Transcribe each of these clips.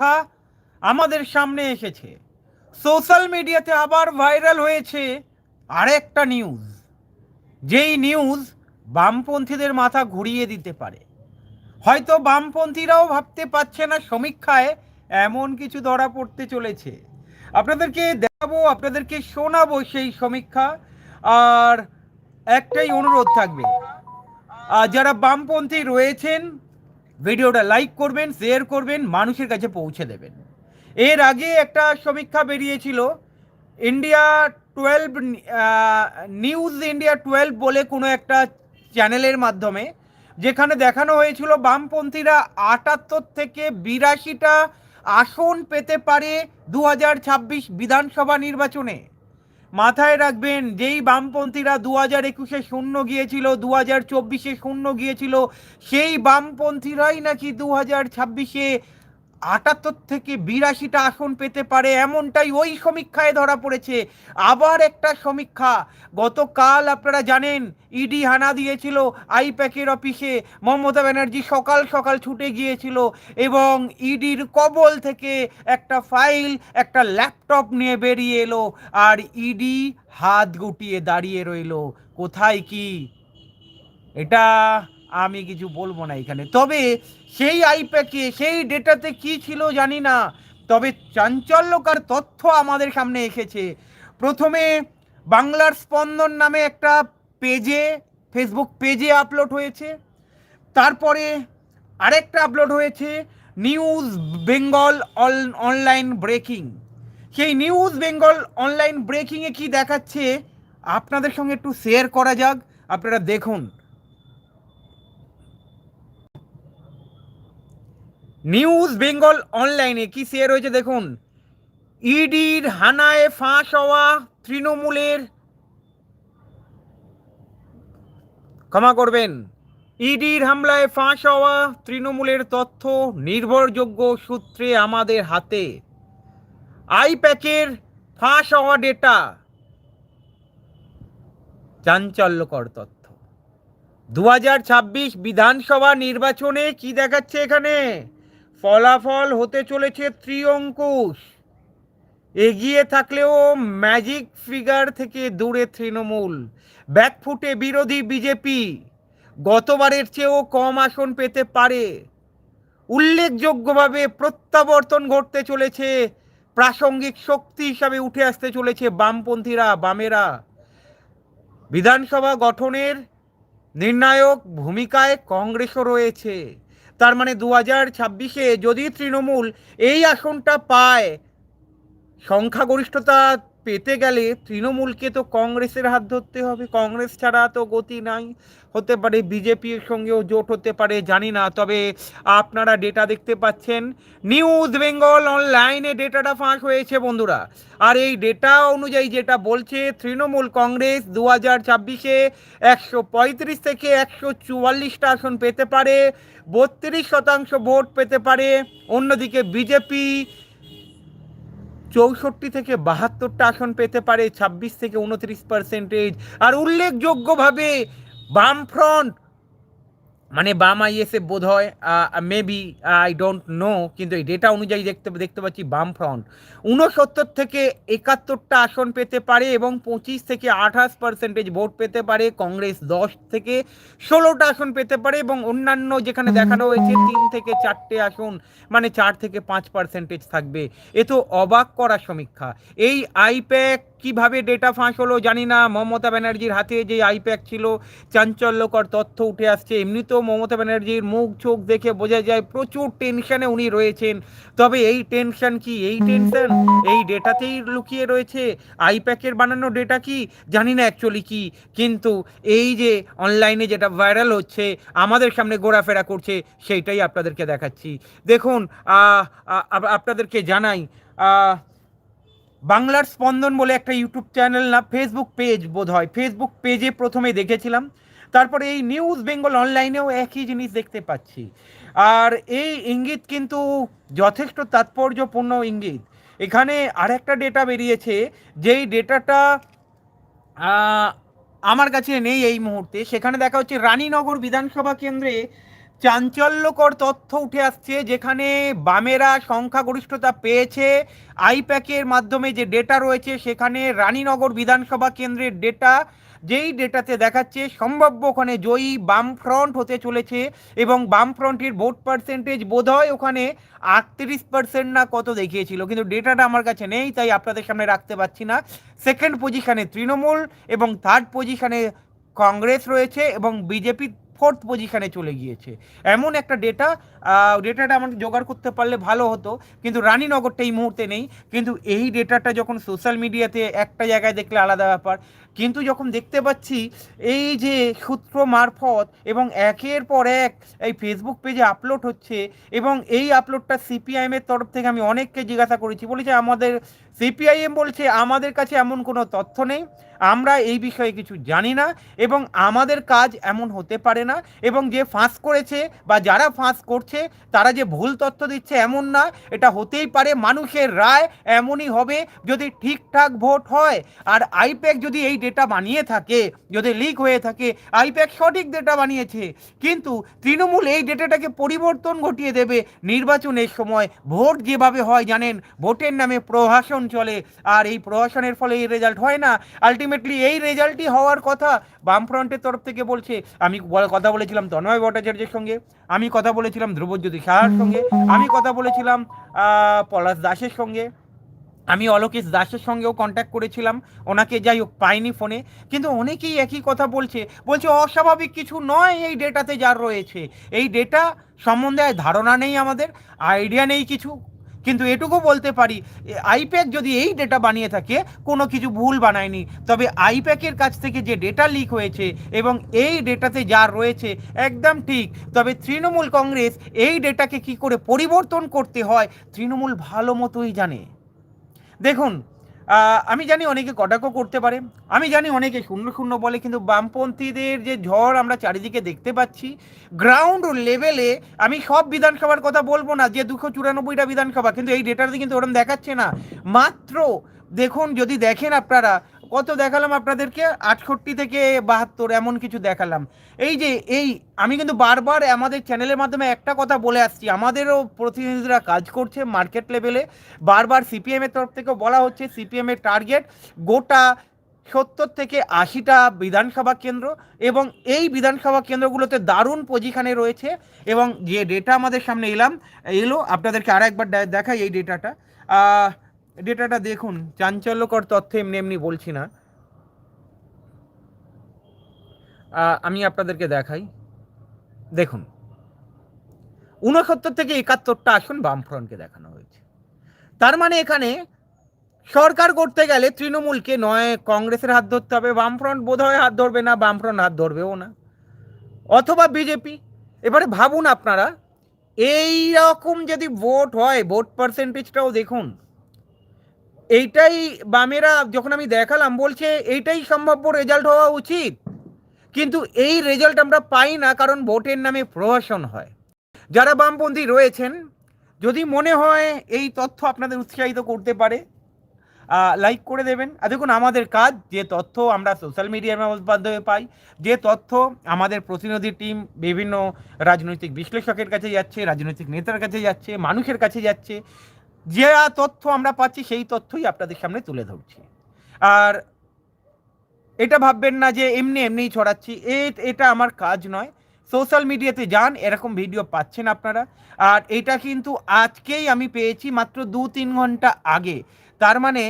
সমীক্ষা আমাদের সামনে এসেছে। সোশ্যাল মিডিয়াতে আবার ভাইরাল হয়েছে আরেকটা নিউজ। যেই নিউজ বামপন্থীদের মাথা ঘুরিয়ে দিতে পারে। হয়তো বামপন্থীরাও ভাবতে পারছে না সমীক্ষায় এমন কিছু ধরা পড়তে চলেছে। আপনাদেরকে দেখাবো, আপনাদেরকে শোনাবো সেই সমীক্ষা। আর একটাই অনুরোধ থাকবে। যারা বামপন্থী রয়েছেন ভিডিওটা লাইক করবেন শেয়ার করবেন, মানুষের কাছে পৌঁছে দেবেন। এর আগে একটা সমীক্ষা বেরিয়েছিল India twelve news India twelve বলে কোনো একটা চ্যানেলের মাধ্যমে, যেখানে দেখানো হয়েছিল বামপন্থীরা আটাত্তর থেকে বিরাশিটা আসন পেতে পারে দু হাজার ছাব্বিশ বিধানসভা নির্বাচনে। মাথায় রাখবেন, যেই বামপন্থীরা দু হাজার একুশে শূন্য গিয়েছিল দু হাজার চব্বিশে শূন্য গিয়েছিল, সেই বামপন্থীরাই নাকি দু হাজার ছাব্বিশে আটাত্তর থেকে বিরাশিটা আসন পেতে পারে, এমনটাই ওই সমীক্ষায় ধরা পড়েছে। আবার একটা সমীক্ষা, গতকাল আপনারা জানেন, ইডি হানা দিয়েছিল আইপ্যাকের অফিসে, মমতা ব্যানার্জি সকাল সকাল ছুটে গিয়েছিল এবং ইডির কবল থেকে একটা ফাইল, একটা ল্যাপটপ নিয়ে বেরিয়ে এলো আর ইডি হাত গুটিয়ে দাঁড়িয়ে রইল। কোথায় কি? এটা আমি কিছু বলব না এখানে। তবে সেই আইপ্যাকে সেই ডেটাতে কি ছিল জানি না, তবে চাঞ্চল্যকার তথ্য আমাদের সামনে এসেছে। প্রথমে বাংলার স্পন্দন নামে একটা পেজে ফেসবুক পেজে আপলোড হয়েছে। তারপরে আরেকটা আপলোড হয়েছে নিউজ বেঙ্গল অনলাইন ব্রেকিং সেই নিউজ বেঙ্গল অনলাইন ব্রেকিংয়ে কি দেখাচ্ছে, আপনাদের সঙ্গে একটু শেয়ার করা যাক, আপনারা দেখুন। নিউজ বেঙ্গল অনলাইনে কি শেয়ার হয়েছে দেখুন? ইডির হানায় ফাঁস হওয়া তৃণমূলের ক্ষমা করবেন। ইডির হামলায় ফাঁস হওয়া তৃণমূলের তথ্য নির্ভরযোগ্য সূত্রে আমাদের হাতে। আইপ্যাকের ফাঁস হওয়া ডেটা চাঞ্চল্যকর তথ্য। দু হাজার ছাব্বিশ বিধানসভা নির্বাচনে কি দেখাচ্ছে এখানে? ফলাফল হতে চলেছে ত্রিঅঙ্কুশ এগিয়ে থাকলেও ম্যাজিক ফিগার থেকে দূরে তৃণমূল। ব্যাকফুটে বিরোধী বিজেপি। গতবারের চেয়েও কম আসন পেতে পারে। উল্লেখযোগ্যভাবে প্রত্যাবর্তন ঘটতে চলেছে। প্রাসঙ্গিক শক্তি হিসাবে উঠে আসতে চলেছে বামপন্থীরা, বামেরা। বিধানসভা গঠনের নির্ণায়ক ভূমিকায় কংগ্রেসও রয়েছে। তার মানে দু হাজার ছাব্বিশে যদি তৃণমূল এই আসনটা পায় সংখ্যাগরিষ্ঠতা পেতে গেলে তৃণমূলকে তো কংগ্রেসের হাত ধরতে হবে। কংগ্রেস ছাড়া তো গতি নাই। হতে পারে বিজেপির সঙ্গেও জোট হতে পারে, জানি না। তবে আপনারা ডেটা দেখতে পাচ্ছেন নিউজ বেঙ্গল অনলাইনে ডেটাটা ফাঁস হয়েছে বন্ধুরা। আর এই ডেটা অনুযায়ী যেটা বলছে, তৃণমূল কংগ্রেস দু হাজার ছাব্বিশে একশো পঁয়ত্রিশ থেকে একশো চুয়াল্লিশটা আসন পেতে পারে, বত্রিশ শতাংশ ভোট পেতে পারে। অন্যদিকে বিজেপি চৌষট্টি থেকে বাহাত্তরটা আসন পেতে পারে ছাব্বিশ থেকে উনত্রিশ পার্সেন্টেজ আর উল্লেখযোগ্যভাবে বামফ্রন্ট মানে বাম আইএসএফ বোধ হয় মেবি আই ডোন্ট নো কিন্তু এই ডেটা অনুযায়ী দেখতে দেখতে পাচ্ছি বাম ফ্রন্ট উনসত্তর থেকে একাত্তরটা আসন পেতে পারে এবং পঁচিশ থেকে আঠাশ পার্সেন্টেজ ভোট পেতে পারে। কংগ্রেস দশ থেকে ষোলোটা আসন পেতে পারে এবং অন্যান্য যেখানে দেখানো হয়েছে তিন থেকে চারটে আসন মানে চার থেকে পাঁচ পার্সেন্টেজ থাকবে। এ তো অবাক করা সমীক্ষা। এই আইপ্যাক কীভাবে ডেটা ফাঁস হলো জানি না। মমতা ব্যানার্জির হাতে যে আইপ্যাক ছিল, চাঞ্চল্যকর তথ্য উঠে আসছে। এমনিতেও মমতা ব্যানার্জির মুখ চোখ দেখে বোঝা যায় প্রচুর টেনশনে উনি রয়েছেন। তবে এই টেনশন কি? এই টেনশন এই ডেটাতেই লুকিয়ে রয়েছে। আইপ্যাকের বানানো ডেটা কি? জানি না অ্যাকচুয়ালি কি। কিন্তু এই যে অনলাইনে যেটা ভাইরাল হচ্ছে, আমাদের সামনে ঘোরাফেরা করছে, সেইটাই আপনাদেরকে দেখাচ্ছি। দেখুন আপনাদেরকে জানাই বাংলার স্পন্দন বলে একটা ইউটিউব চ্যানেল না ফেসবুক পেজ বোধ হয় ফেসবুক পেজে প্রথমে দেখেছিলাম। তারপরে এই নিউজ বেঙ্গল অনলাইনেও একই জিনিস দেখতে পাচ্ছি। আর এই ইঙ্গিত কিন্তু যথেষ্ট তাৎপর্যপূর্ণ ইঙ্গিত। এখানে আরেকটা ডেটা বেরিয়েছে, যেই ডেটাটা আমার কাছে নেই এই মুহূর্তে। সেখানে দেখা হচ্ছে রানীনগর বিধানসভা কেন্দ্রে চাঞ্চল্যকর তথ্য উঠে আসছে যেখানে বামেরা সংখ্যাগরিষ্ঠতা পেয়েছে। আইপ্যাকের মাধ্যমে যে ডেটা রয়েছে, সেখানে রানীনগর বিধানসভা কেন্দ্রের ডেটা, যেই ডেটাতে দেখাচ্ছে, সম্ভাব্য ওখানে জয়ী বামফ্রন্ট হতে চলেছে এবং বামফ্রন্টের ভোট পার্সেন্টেজ বোধ হয় ওখানে আটত্রিশ পার্সেন্ট না কত দেখিয়েছিল। কিন্তু ডেটাটা আমার কাছে নেই, তাই আপনাদের সামনে রাখতে পারছি না। সেকেন্ড পজিশনে তৃণমূল এবং থার্ড পজিশনে কংগ্রেস রয়েছে এবং বিজেপি ফোর্থ পজিশনে চলে গিয়েছে। এমন একটা ডেটা ডেটাটা আমাকে জোগাড় করতে পারলে ভালো হতো, কিন্তু রানীনগরটা এই মুহূর্তে নেই। কিন্তু এই ডেটাটা যখন সোশ্যাল মিডিয়াতে একটা জায়গায় দেখলে আলাদা ব্যাপার। কিন্তু যখন দেখতে পাচ্ছি, এই যে সূত্র মারফত এবং একের পর এক এই ফেসবুক পেজে আপলোড হচ্ছে এবং এই আপলোডটা সিপিআইএমের তরফ থেকে আমি অনেককে জিজ্ঞাসা করেছি, বলেছে আমাদের সিপিআইএম বলছে, আমাদের কাছে এমন কোনো তথ্য নেই। আমরা এই বিষয়ে কিছু জানি না এবং আমাদের কাজ এমন হতে পারে না এবং যে ফাঁস করেছে বা যারা ফাঁস করছে, তারা যে ভুল তথ্য দিচ্ছে এমন না। এটা হতেই পারে মানুষের রায় এমনই হবে যদি ঠিকঠাক ভোট হয়। আর আইপ্যাক যদি এই ডেটা বানিয়ে থাকে, যদি লিক হয়ে থাকে, আইপ্যাক সঠিক ডেটা বানিয়েছে, কিন্তু তৃণমূল এই ডেটাটাকে পরিবর্তন ঘটিয়ে দেবে নির্বাচনের সময়। ভোট যেভাবে হয়, জানেন, ভোটের নামে প্রহাসন চলে। আর এই প্রহাসনের ফলে এই রেজাল্ট হয় না। আলটিমেটলি এই রেজাল্টই হওয়ার কথা বামফ্রন্টের তরফ থেকে বলছে। আমি কথা বলেছিলাম তন্ময় ভট্টাচার্যের সঙ্গে। আমি কথা বলেছিলাম ধ্রুবজ্যোতি সাহার সঙ্গে। আমি কথা বলেছিলাম পলাশ দাসের সঙ্গে। আমি অলোকেশ দাসের সঙ্গেও কন্ট্যাক্ট করেছিলাম। ওনাকে যাই হোক পাইনি ফোনে কিন্তু অনেকেই একই কথা বলছে। বলছে, অস্বাভাবিক কিছু নয় এই ডেটাতে যার রয়েছে। এই ডেটা সম্বন্ধে ধারণা নেই আমাদের। আইডিয়া নেই কিছু। কিন্তু এটুকু বলতে পারি আইপ্যাক যদি এই ডেটা বানিয়ে থাকে, কোনো কিছু ভুল বানায়নি। তবে আইপ্যাকের কাছ থেকে যে ডেটা লিক হয়েছে এবং এই ডেটাতে যা রয়েছে, একদম ঠিক। তবে তৃণমূল কংগ্রেস এই ডেটাকে কি করে পরিবর্তন করতে হয়, তৃণমূল ভালো মতোই জানে। দেখুন আমি জানি অনেকে কটাকও করতে পারে, আমি জানি অনেকে শূন্য শূন্য বলে, কিন্তু বামপন্থীদের যে ঝড় আমরা চারিদিকে দেখতে পাচ্ছি গ্রাউন্ড লেভেলে আমি সব বিধানসভার কথা বলব না, যে দুশো চুরানব্বইটা বিধানসভা, কিন্তু এই ডেটাতে কিন্তু ওরকম দেখাচ্ছে না। মাত্র দেখুন, যদি দেখেন আপনারা কত দেখালাম আপনাদেরকে? আটষট্টি থেকে বাহাত্তর, এমন কিছু দেখালাম। এই যে, এই, আমি কিন্তু বারবার আমাদের চ্যানেলের মাধ্যমে একটা কথা বলে আসছি। আমাদেরও প্রতিনিধিরা কাজ করছে মার্কেট লেভেলে। বারবার সিপিএমের তরফ থেকেও বলা হচ্ছে সিপিএমের টার্গেট গোটা সত্তর থেকে আশিটা বিধানসভা কেন্দ্র এবং এই বিধানসভা কেন্দ্রগুলোতে দারুণ পজিশনে রয়েছে এবং যে ডেটা আমাদের সামনে এলাম, এলো, আপনাদেরকে আর একবার দেখাই এই ডেটাটা ডেটাটা দেখুন, চাঞ্চল্যকর তথ্য এমনি এমনি বলছি না। আমি আপনাদেরকে দেখাই। দেখুন, ঊনসত্তর থেকে একাত্তরটা আসন বামফ্রন্টকে দেখানো হয়েছে। তার মানে এখানে সরকার করতে গেলে তৃণমূলকে নয়, কংগ্রেসের হাত ধরতে হবে, বামফ্রন্ট বোধ হয় হাত ধরবে না, বামফ্রন্ট হাত ধরবেও না। অথবা বিজেপি, এবারে ভাবুন আপনারা এই রকম যদি ভোট হয়, ভোট পার্সেন্টেজটাও দেখুন। এইটাই বামেরা যখন আমি দেখালাম বলছে, এইটাই সম্ভাব্য রেজাল্ট হওয়া উচিত। কিন্তু এই রেজাল্ট আমরা পাই না কারণ ভোটের নামে প্রহসন হয়। যারা বামপন্থী রয়েছেন, যদি মনে হয় এই তথ্য আপনাদের উৎসাহিত করতে পারে লাইক করে দেবেন। আর দেখুন, আমাদের কাজ, যে তথ্য আমরা সোশ্যাল মিডিয়ার মাধ্যমে পাই, যে তথ্য আমাদের প্রতিনিধি টিম বিভিন্ন রাজনৈতিক বিশ্লেষকের কাছে যাচ্ছে, রাজনৈতিক নেতার কাছে যাচ্ছে, মানুষের কাছে যাচ্ছে যে তথ্য আমরা পাচ্ছি, সেই তথ্যই আপনাদের সামনে তুলে ধরছি। আর এটা ভাববেন না যে এমনি এমনিই ছড়াচ্ছি এটা আমার কাজ নয়। সোশ্যাল মিডিয়াতে যান, এরকম ভিডিও পাচ্ছেন আপনারা। আর এটা কিন্তু আজকেই আমি পেয়েছি মাত্র দু তিন ঘণ্টা আগে। তার মানে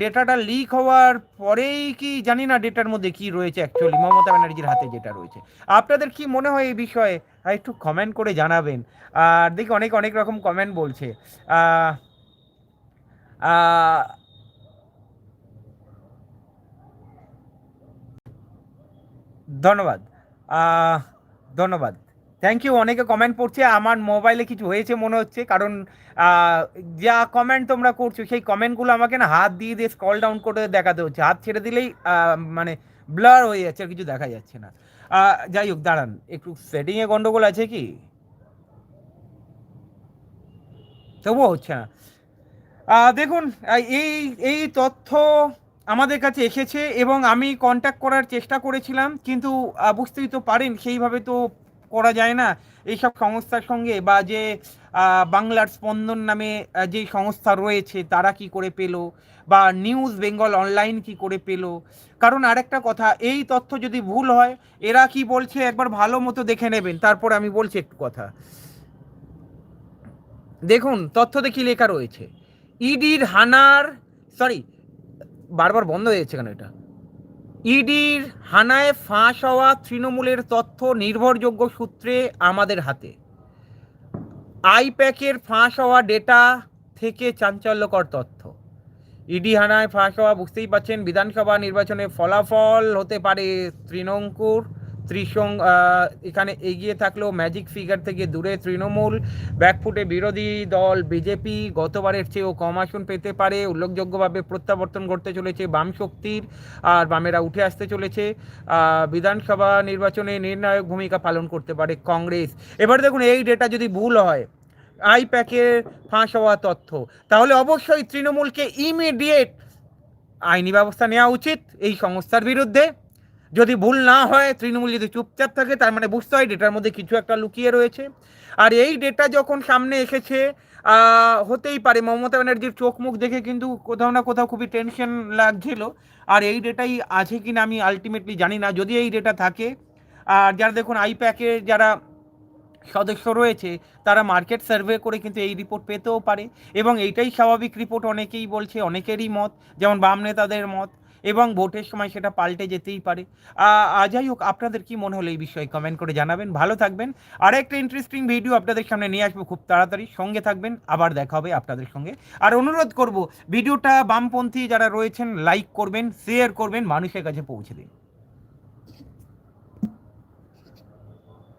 ডেটাটা লিক হওয়ার পরেই কি, জানি না ডেটার মধ্যে কি রয়েছে অ্যাকচুয়ালি মমতা ব্যানার্জির হাতে যেটা রয়েছে। আপনাদের কি মনে হয় এই বিষয়ে? একটু কমেন্ট করে জানাবেন। আর দেখি অনেক অনেক রকম কমেন্ট বলছে। ধন্যবাদ। ধন্যবাদ। থ্যাংক ইউ অনেকে কমেন্ট পড়ছে আমার মোবাইলে কিছু হয়েছে মনে হচ্ছে, কারণ যা কমেন্ট তোমরা করছ, সেই কমেন্টগুলো আমাকে না হাত দিয়ে দিয়ে স্কল ডাউন করে দেখাতে হচ্ছে। হাত ছেড়ে দিলেই মানে ব্লার হয়ে যাচ্ছে, আর কিছু দেখা যাচ্ছে না। যাই হোক, দাঁড়ান, একটু সেটিংয়ে গন্ডগোল আছে কি? তবুও হচ্ছে না। দেখুন এই এই তথ্য আমাদের কাছে এসেছে এবং আমি কন্ট্যাক্ট করার চেষ্টা করেছিলাম, কিন্তু বুঝতেই তো পারেন সেইভাবে তো করা যায় না। এইসব সংস্থার সঙ্গে বা যে বাংলার স্পন্দন নামে যে সংস্থা রয়েছে, তারা কি করে পেল? বা নিউজ বেঙ্গল অনলাইন কি করে পেল? কারণ আরেকটা কথা, এই তথ্য যদি ভুল হয়, এরা কি বলছে একবার ভালো মতো দেখে নেবেন। তারপর আমি বলছি একটু কথা। দেখুন, তথ্য দেখি লেখা রয়েছে। ইডির হানার সরি বারবার বন্ধ হয়ে যাচ্ছে কেন এটা? ইডির হানায় ফাঁস হওয়া তৃণমূলের তথ্য নির্ভরযোগ্য সূত্রে আমাদের হাতে। আইপ্যাকের ফাঁস হওয়া ডেটা থেকে চাঞ্চল্যকর তথ্য। ইডি হানায় ফাঁস হওয়া, বুঝতেই পারছেন বিধানসভা নির্বাচনে ফলাফল হতে পারে তৃণঙ্কুর। ত্রিসং এখানে এগিয়ে থাকলেও ম্যাজিক ফিগার থেকে দূরে তৃণমূল। ব্যাকফুটে বিরোধী দল বিজেপি গতবারের চেয়েও কম আসন পেতে পারে। উল্লেখযোগ্যভাবে প্রত্যাবর্তন ঘটতে চলেছে বাম শক্তির, আর বামেরা উঠে আসতে চলেছে। বিধানসভা নির্বাচনে নির্ণায়ক ভূমিকা পালন করতে পারে কংগ্রেস। এবার দেখুন, এই ডেটা যদি ভুল হয় আই আইপ্যাকের ফাঁস হওয়া তথ্য, তাহলে অবশ্যই তৃণমূলকে ইমিডিয়েট আইনি ব্যবস্থা নেওয়া উচিত এই সংস্থার বিরুদ্ধে। যদি ভুল না হয়, তৃণমূল যদি চুপচাপ থাকে, তার মানে বুঝতে হয় ডেটার মধ্যে কিছু একটা লুকিয়ে রয়েছে। আর এই ডেটা যখন সামনে এসেছে হতেই পারে, মমতা ব্যানার্জির চোখ মুখ দেখে কিন্তু কোথাও না কোথাও খুবই টেনশন লাগছিল। আর এই ডেটাই আছে কি না আমি আলটিমেটলি জানি না। যদি এই ডেটা থাকে, আর যারা দেখুন আইপ্যাকের যারা সদস্য রয়েছে, তারা মার্কেট সার্ভে করে কিন্তু এই রিপোর্ট পেতেও পারে। এবং এইটাই স্বাভাবিক রিপোর্ট অনেকেই বলছে, অনেকেরই মত। যেমন বাম নেতাদের মত এবং ভোটের সময় সেটা পাল্টে যেতেই পারে। যাই হোক, আপনাদের কি মনে হলো এই বিষয়ে কমেন্ট করে জানাবেন। ভালো থাকবেন। আর একটা ইন্টারেস্টিং ভিডিও আপনাদের সামনে নিয়ে আসব খুব তাড়াতাড়ি। সঙ্গে থাকবেন, আবার দেখা হবে আপনাদের সঙ্গে। আর অনুরোধ করব ভিডিওটা বামপন্থী যারা রয়েছেন লাইক করবেন শেয়ার করবেন, মানুষের কাছে পৌঁছে দিন।